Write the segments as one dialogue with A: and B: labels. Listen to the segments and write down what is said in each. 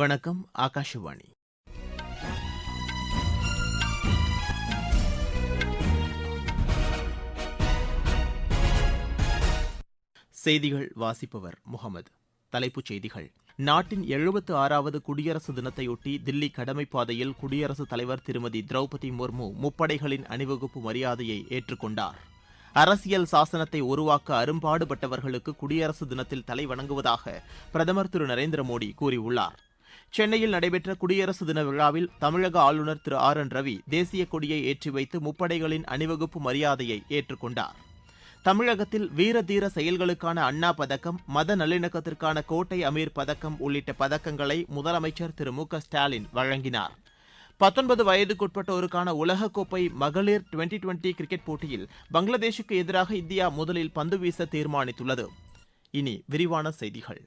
A: வணக்கம் ஆகாஷவாணி செய்திகள் வாசிப்பவர் முகமது தலைப்புச் செய்திகள் நாட்டின் எழுபத்து ஆறாவது குடியரசு தினத்தையொட்டி தில்லி கடமைப்பாதையில் குடியரசுத் தலைவர் திருமதி திரௌபதி முர்மு முப்படைகளின் அணிவகுப்பு மரியாதையை ஏற்றுக்கொண்டார் அரசியல் சாசனத்தை உருவாக்க அரும்பாடுபட்டவர்களுக்கு குடியரசு தினத்தில் தலை வணங்குவதாக பிரதமர் திரு நரேந்திர மோடி கூறியுள்ளார் சென்னையில் நடைபெற்ற குடியரசு தின விழாவில் தமிழக ஆளுநர் திரு ஆர் என் ரவி தேசிய கொடியை ஏற்றி வைத்து முப்படைகளின் அணிவகுப்பு மரியாதையை ஏற்றுக்கொண்டார் தமிழகத்தில் வீர தீர செயல்களுக்கான அண்ணா பதக்கம் மத நல்லிணக்கத்திற்கான கோட்டை அமீர் பதக்கம் உள்ளிட்ட பதக்கங்களை முதலமைச்சர் திரு மு ஸ்டாலின் வழங்கினார் பத்தொன்பது வயதுக்குட்பட்டோருக்கான உலகக்கோப்பை மகளிர் டுவெண்டி டுவெண்டி கிரிக்கெட் போட்டியில் பங்களாதேஷுக்கு எதிராக இந்தியா முதலில் பந்து வீச தீர்மானித்துள்ளது இனி விரிவான செய்திகள்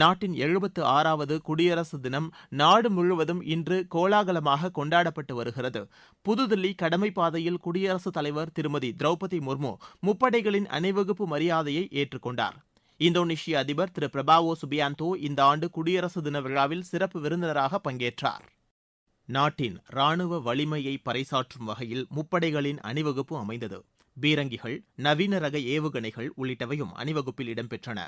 A: நாட்டின் எழுபத்து ஆறாவது குடியரசு தினம் நாடு முழுவதும் இன்று கோலாகலமாக கொண்டாடப்பட்டு வருகிறது புதுதில்லி கடமை பாதையில் குடியரசுத் தலைவர் திருமதி திரௌபதி முர்மு முப்படைகளின் அணிவகுப்பு மரியாதையை ஏற்றுக்கொண்டார் இந்தோனேஷிய அதிபர் திரு பிரபாவோ சுபியாந்தோ இந்த ஆண்டு குடியரசு தின விழாவில் சிறப்பு விருந்தினராக பங்கேற்றார் நாட்டின் ராணுவ வலிமையை பறைசாற்றும் வகையில் முப்படைகளின் அணிவகுப்பு அமைந்தது பீரங்கிகள் நவீன ரக ஏவுகணைகள் உள்ளிட்டவையும் அணிவகுப்பில் இடம்பெற்றன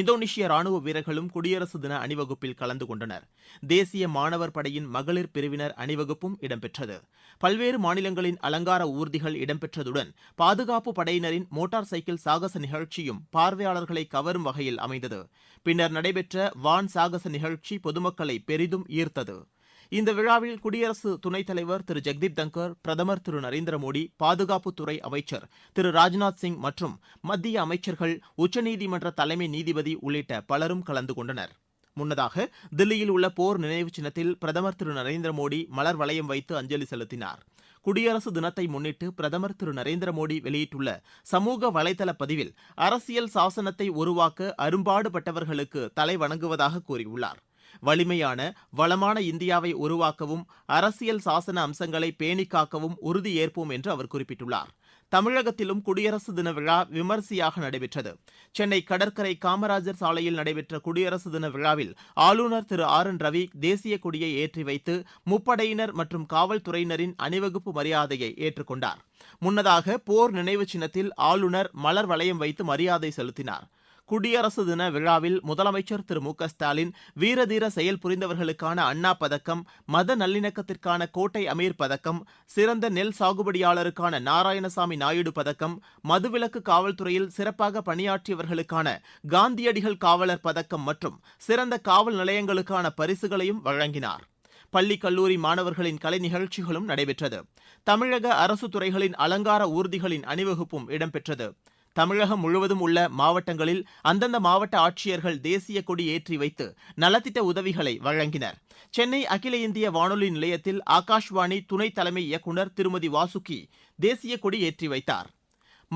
A: இந்தோனேஷிய ராணுவ வீரர்களும் குடியரசு தின அணிவகுப்பில் கலந்து கொண்டனர் தேசிய மாணவர் படையின் மகளிர் பிரிவினர் அணிவகுப்பும் இடம்பெற்றது பல்வேறு மாநிலங்களின் அலங்கார ஊர்திகள் இடம்பெற்றதுடன் பாதுகாப்பு படையினரின் மோட்டார் சைக்கிள் சாகச நிகழ்ச்சியும் பார்வையாளர்களை கவரும் வகையில் அமைந்தது பின்னர் நடைபெற்ற வான் சாகச நிகழ்ச்சி பொதுமக்களை பெரிதும் ஈர்த்தது இந்த விழாவில் குடியரசு துணைத் தலைவர் திரு ஜெக்தீப் தங்கர் பிரதமர் திரு நரேந்திர மோடி பாதுகாப்புத்துறை அமைச்சர் திரு ராஜ்நாத் சிங் மற்றும் மத்திய அமைச்சர்கள் உச்சநீதிமன்ற தலைமை நீதிபதி உள்ளிட்ட பலரும் கலந்து கொண்டனர் முன்னதாக தில்லியில் உள்ள போர் நினைவு சின்னத்தில் பிரதமர் திரு நரேந்திர மோடி மலர் வளையம் வைத்து அஞ்சலி செலுத்தினார் குடியரசு தினத்தை முன்னிட்டு பிரதமர் திரு நரேந்திர மோடி வெளியிட்டுள்ள சமூக வலைதள பதிவில் அரசியல் சாசனத்தை உருவாக்க அரும்பாடுபட்டவர்களுக்கு தலை வணங்குவதாக கூறியுள்ளாா் வலிமையான வளமான இந்தியாவை உருவாக்கவும் அரசியல் சாசன அம்சங்களை பேணிக்காக்கவும் உறுதியேற்போம் என்று அவர் குறிப்பிட்டுள்ளார் தமிழகத்திலும் குடியரசு தின விழா விமரிசையாக நடைபெற்றது சென்னை கடற்கரை காமராஜர் சாலையில் நடைபெற்ற குடியரசு தின விழாவில் ஆளுநர் திரு ஆர் என் ரவி தேசிய கொடியை ஏற்றி வைத்து முப்படையினர் மற்றும் காவல்துறையினரின் அணிவகுப்பு மரியாதையை ஏற்றுக்கொண்டார் முன்னதாக போர் நினைவு சின்னத்தில் ஆளுநர் மலர் வளையம் வைத்து மரியாதை செலுத்தினார் குடியரசு தின விழாவில் முதலமைச்சர் திரு மு க ஸ்டாலின் வீரதீர செயல் புரிந்தவர்களுக்கான அண்ணா பதக்கம் மத நல்லிணக்கத்திற்கான கோட்டை அமீர் பதக்கம் சிறந்த நெல் சாகுபடியாளருக்கான நாராயணசாமி நாயுடு பதக்கம் மதுவிலக்கு காவல்துறையில் சிறப்பாக பணியாற்றியவர்களுக்கான காந்தியடிகள் காவலர் பதக்கம் மற்றும் சிறந்த காவல் நிலையங்களுக்கான பரிசுகளையும் வழங்கினார் பள்ளி கல்லூரி மாணவர்களின் கலை நிகழ்ச்சிகளும் நடைபெற்றது தமிழக அரசு துறைகளின் அலங்கார ஊர்திகளின் அணிவகுப்பும் இடம்பெற்றது தமிழகம் முழுவதும் உள்ள மாவட்டங்களில் அந்தந்த மாவட்ட ஆட்சியர்கள் தேசிய கொடி ஏற்றி வைத்து நலத்திட்ட உதவிகளை வழங்கினர் சென்னை அகில இந்திய வானொலி நிலையத்தில் ஆகாஷ்வாணி துணை தலைமை இயக்குநர் திருமதி வாசுகி தேசிய கொடி ஏற்றி வைத்தார்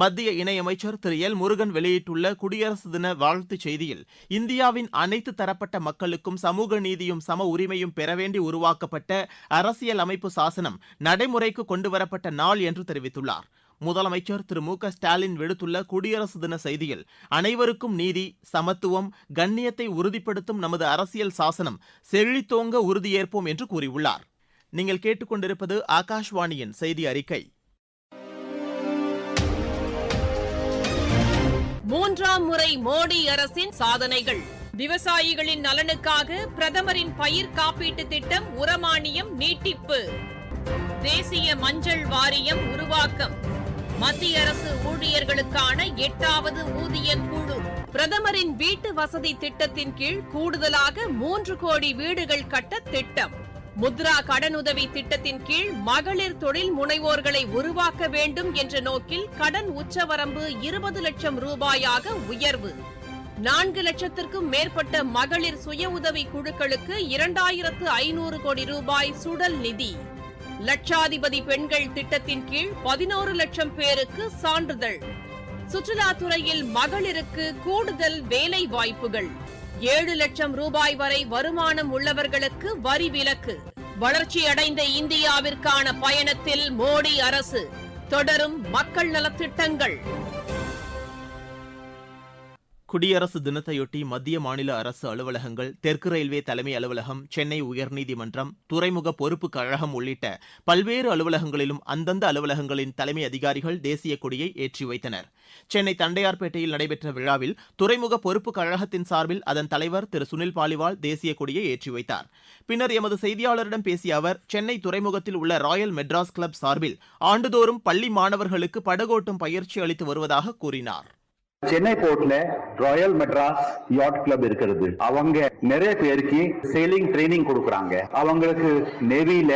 A: மத்திய இணையமைச்சர் திரு எல் முருகன் வெளியிட்டுள்ள குடியரசு தின வாழ்த்துச் செய்தியில் இந்தியாவின் அனைத்து தரப்பட்ட மக்களுக்கும் சமூக நீதியும் சம உரிமையும் பெறவேண்டி உருவாக்கப்பட்ட அரசியல் அமைப்பு சாசனம் நடைமுறைக்கு கொண்டுவரப்பட்ட நாள் என்று தெரிவித்துள்ளார் முதலமைச்சர் திரு மு ஸ்டாலின் விடுத்துள்ள குடியரசு தின செய்தியில் அனைவருக்கும் நீதி சமத்துவம் கண்ணியத்தை உறுதிப்படுத்தும் நமது அரசியல் சாசனம் செழித்தோங்க உறுதியேற்போம் என்று கூறியுள்ளார் நீங்கள் கேட்டுக்கொண்டிருப்பது ஆகாஷ்வாணியின் செய்தி அறிக்கை
B: மூன்றாம் முறை மோடி அரசின் சாதனைகள் விவசாயிகளின் நலனுக்காக பிரதமரின் பயிர் காப்பீட்டு திட்டம் உரமானியம் நீட்டிப்பு தேசிய மஞ்சள் வாரியம் உருவாக்கம் மத்திய அரசு ஊழியர்களுக்கான எட்டாவது ஊதிய குழு பிரதமரின் வீட்டு வசதி திட்டத்தின் கீழ் கூடுதலாக மூன்று கோடி வீடுகள் கட்ட திட்டம் முத்ரா கடனுதவி திட்டத்தின் கீழ் மகளிர் தொழில் முனைவோர்களை உருவாக்க வேண்டும் என்ற நோக்கில் கடன் உச்சவரம்பு இருபது லட்சம் ரூபாயாக உயர்வு நான்கு லட்சத்திற்கும் மேற்பட்ட மகளிர் சுய உதவி குழுக்களுக்கு இரண்டாயிரத்து ஐநூறு கோடி ரூபாய் சுடல் நிதி லட்சாதிபதி பெண்கள் திட்டத்தின் கீழ் பதினோரு லட்சம் பேருக்கு சான்றிதழ் சுற்றுலாத்துறையில் மகளிருக்கு கூடுதல் வேலை வாய்ப்புகள் ஏழு லட்சம் ரூபாய் வரை வருமானம் உள்ளவர்களுக்கு வரி விலக்கு வளர்ச்சி அடைந்த இந்தியாவிற்கான பயணத்தில் மோடி அரசு தொடரும் மக்கள் நலத்திட்டங்கள்
A: குடியரசு தினத்தையொட்டி மத்திய மாநில அரசு அலுவலகங்கள் தெற்கு ரயில்வே தலைமை அலுவலகம் சென்னை உயர்நீதிமன்றம் துறைமுக பொறுப்பு கழகம் உள்ளிட்ட பல்வேறு அலுவலகங்களிலும் அந்தந்த அலுவலகங்களின் தலைமை அதிகாரிகள் தேசிய கொடியை ஏற்றி வைத்தனர் சென்னை தண்டையார்பேட்டையில் நடைபெற்ற விழாவில் துறைமுக பொறுப்பு கழகத்தின் சார்பில் அதன் தலைவர் திரு சுனில் பாலிவால் தேசிய கொடியை ஏற்றி வைத்தார் பின்னர் எமது செய்தியாளரிடம் பேசிய அவர் சென்னை துறைமுகத்தில் உள்ள ராயல் மெட்ராஸ் கிளப் சார்பில் ஆண்டுதோறும் பள்ளி மாணவர்களுக்கு படகோட்டும் பயிற்சி அளித்து வருவதாக கூறினார்
C: சென்னை போர்ட்ல ராயல் மெட்ராஸ் யாட் கிளப் இருக்கிறது அவங்க நிறைய பேருக்கு சேலிங் ட்ரைனிங் கொடுக்குறாங்க அவங்களுக்கு நேவில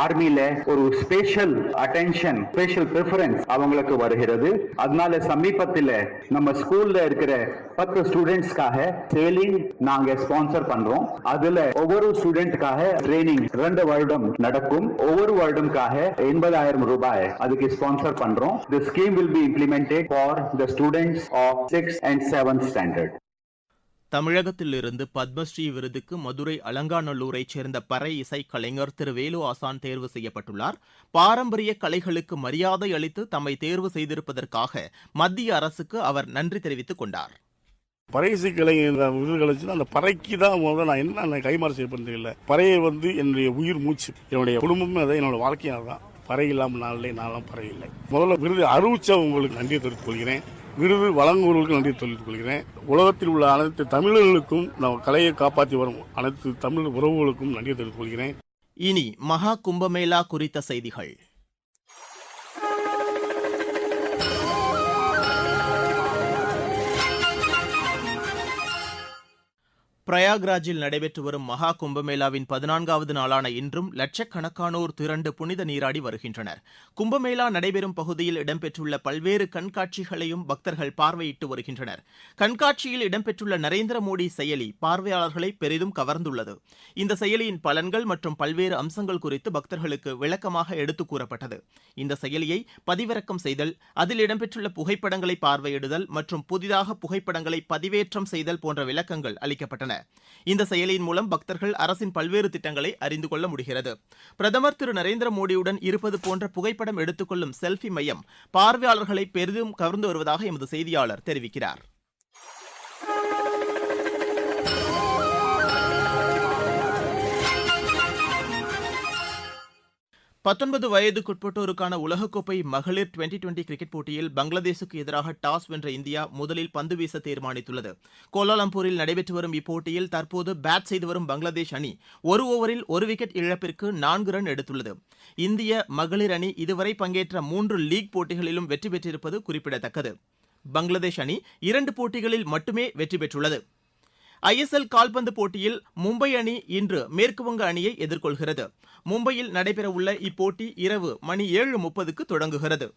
C: ஆர்மியில ஒரு ஸ்பெஷல் அட்டென்ஷன் ஸ்பெஷல் ப்ரிஃபரன்ஸ் அவங்களுக்கு வருகிறது அதனால சமீபத்தில் நம்ம ஸ்கூல்ல இருக்கிற பத்து ஸ்டூடெண்ட்ஸ்க்காக சேலிங் நாங்க ஸ்பான்சர் பண்றோம் அதுல ஒவ்வொரு ஸ்டூடெண்ட்காக ட்ரைனிங் ரெண்டு வருடம் நடக்கும் ஒவ்வொரு வருடம்காக எண்பதாயிரம் ரூபாய் அதுக்கு ஸ்பான்சர் பண்றோம் the scheme will be implemented for the students of six and seventh standard
A: தமிழகத்திலிருந்து பத்மஸ்ரீ விருதுக்கு மதுரை அலங்காநல்லூரைச் சேர்ந்த பறை கலைஞர் திரு வேலு ஆசான் தேர்வு செய்யப்பட்டுள்ளார் பாரம்பரிய கலைகளுக்கு மரியாதை அளித்து தம்மை தேர்வு செய்திருப்பதற்காக மத்திய அரசுக்கு அவர் நன்றி தெரிவித்துக் கொண்டார்
D: பறைசு கிளை உயிர் கழிச்சுன்னா அந்த பறைக்கு தான் முதல்ல நான் என்ன நான் கைமாறு செய்யப்படும் இல்லை பறையை வந்து என்னுடைய உயிர் மூச்சு என்னுடைய குடும்பமும் அதை என்னோட வாழ்க்கையும் அதுதான் பறை இல்லாமல் இல்லை நான்லாம் பறை இல்லை முதல்ல விருது அறிவிச்ச உங்களுக்கு நன்றியை தெரிவித்துக் கொள்கிறேன் விருது வழங்குவர்களுக்கு நன்றி தெரிவித்துக் கொள்கிறேன் உலகத்தில் உள்ள அனைத்து தமிழர்களுக்கும் நம்ம கலையை காப்பாற்றி வரும் அனைத்து தமிழ் உறவுகளுக்கும் நன்றி தெரிவித்துக் கொள்கிறேன்
A: இனி மகா கும்பமேளா குறித்த செய்திகள் பிரயாக்ராஜில் நடைபெற்று வரும் மகா கும்பமேளாவின் பதினான்காவது நாளான இன்றும் லட்சக்கணக்கானோர் திரண்டு புனித நீராடி வருகின்றனர் கும்பமேளா நடைபெறும் பகுதியில் இடம்பெற்றுள்ள பல்வேறு கண்காட்சிகளையும் பக்தர்கள் பார்வையிட்டு வருகின்றனர் கண்காட்சியில் இடம்பெற்றுள்ள நரேந்திர மோடி செயலி பார்வையாளர்களை பெரிதும் கவர்ந்துள்ளது இந்த செயலியின் பலன்கள் மற்றும் பல்வேறு அம்சங்கள் குறித்து பக்தர்களுக்கு விளக்கமாக எடுத்துக் கூறப்பட்டது இந்த செயலியை பதிவிறக்கம் செய்தல் அதில் இடம்பெற்றுள்ள புகைப்படங்களை பார்வையிடுதல் மற்றும் புதிதாக புகைப்படங்களை பதிவேற்றம் செய்தல் போன்ற விளக்கங்கள் அளிக்கப்பட்டன உள்ளன இந்த செயலியின் மூலம் பக்தர்கள் அரசின் பல்வேறு திட்டங்களை அறிந்து கொள்ள முடிகிறது பிரதமர் திரு நரேந்திர மோடியுடன் இருப்பது போன்ற புகைப்படம் எடுத்துக்கொள்ளும் செல்ஃபி மையம் பார்வையாளர்களை பெரிதும் கவர்ந்து வருவதாக எமது செய்தியாளர் தெரிவிக்கிறார் பத்தொன்பது வயதுக்குட்பட்டோருக்கான உலகக்கோப்பை மகளிர் டுவெண்டி டுவெண்டி கிரிக்கெட் போட்டியில் பங்களாதேசுக்கு எதிராக டாஸ் வென்ற இந்தியா முதலில் பந்து வீச தீர்மானித்துள்ளது கோலாலம்பூரில் நடைபெற்று வரும் இப்போட்டியில் தற்போது பேட் செய்து வரும் பங்களாதேஷ் அணி ஒரு ஓவரில் ஒரு விக்கெட் இழப்பிற்கு நான்கு ரன் எடுத்துள்ளது இந்திய மகளிர் அணி இதுவரை பங்கேற்ற மூன்று லீக் போட்டிகளிலும் வெற்றி பெற்றிருப்பது குறிப்பிடத்தக்கது பங்களாதேஷ் அணி இரண்டு போட்டிகளில் மட்டுமே வெற்றி பெற்றுள்ளது ஐஎஸ்எல் கால்பந்து போட்டியில் மும்பை அணி இன்று மேற்குவங்க அணியை எதிர்கொள்கிறது மும்பையில் நடைபெறவுள்ள இப்போட்டி இரவு மணி ஏழு முப்பதுக்கு தொடங்குகிறது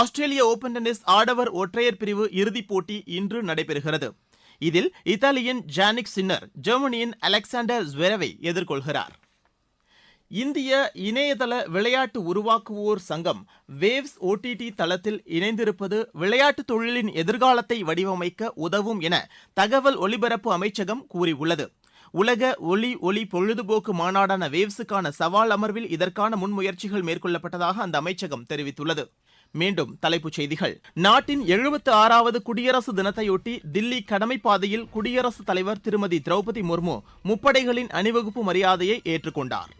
A: ஆஸ்திரேலிய ஓபன் டென்னிஸ் ஆடவர் ஒற்றையர் பிரிவு இறுதிப் போட்டி இன்று நடைபெறுகிறது இதில் இத்தாலியின் ஜானிக் சின்னர் ஜெர்மனியின் அலெக்சாண்டர் ஸ்வெரவை எதிர்கொள்கிறார் இந்திய இணையதள விளையாட்டு உருவாக்குவோர் சங்கம் வேவ்ஸ் ஓடிடி தளத்தில் இணைந்திருப்பது விளையாட்டு தொழிலின் எதிர்காலத்தை வடிவமைக்க உதவும் என தகவல் ஒலிபரப்பு அமைச்சகம் கூறியுள்ளது உலக ஒலி ஒளி பொழுதுபோக்கு மாநாடான வேவ்ஸுக்கான சவால் அமர்வில் இதற்கான முன்முயற்சிகள் மேற்கொள்ளப்பட்டதாக அந்த அமைச்சகம் தெரிவித்துள்ளது மீண்டும் தலைப்புச் செய்திகள் நாட்டின் எழுபத்து ஆறாவது குடியரசு தினத்தையொட்டி தில்லி கடமை பாதையில் குடியரசுத் தலைவர் திருமதி திரௌபதி முர்மு முப்படைகளின் அணிவகுப்பு மரியாதையை ஏற்றுக்கொண்டாா்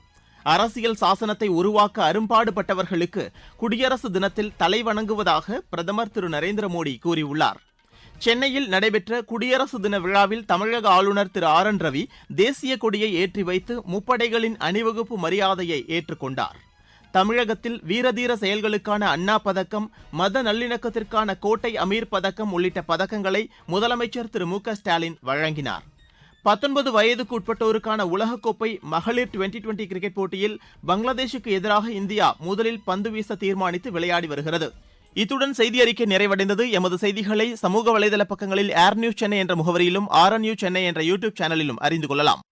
A: அரசியல் சாசனத்தை உருவாக்க அரும்பாடுபட்டவர்களுக்கு குடியரசு தினத்தில் தலைவணங்குவதாக பிரதமர் திரு நரேந்திர மோடி கூறியுள்ளார் சென்னையில் நடைபெற்ற குடியரசு தின விழாவில் தமிழக ஆளுநர் திரு ஆர் என் ரவி தேசிய கொடியை ஏற்றி வைத்து முப்படைகளின் அணிவகுப்பு மரியாதையை ஏற்றுக்கொண்டார் தமிழகத்தில் வீரதீர செயல்களுக்கான அண்ணா பதக்கம் மத நல்லிணக்கத்திற்கான கோட்டை அமீர் பதக்கம் உள்ளிட்ட பதக்கங்களை முதலமைச்சர் திரு மு ஸ்டாலின் வழங்கினார் பத்தொன்பது வயதுக்கு உட்பட்டோருக்கான உலகக்கோப்பை மகளிர் டுவெண்டி டுவெண்டி கிரிக்கெட் போட்டியில் பங்களாதேஷுக்கு எதிராக இந்தியா முதலில் பந்து வீச தீர்மானித்து விளையாடி வருகிறது இத்துடன் செய்தி அறிக்கை நிறைவடைந்தது எமது செய்திகளை சமூக வலைதள பக்கங்களில் ஏர் நியூஸ் சென்னை என்ற முகவரியிலும் ஆர் நியூஸ் சென்னை என்ற யூடியூப் சேனலிலும் அறிந்து கொள்ளலாம்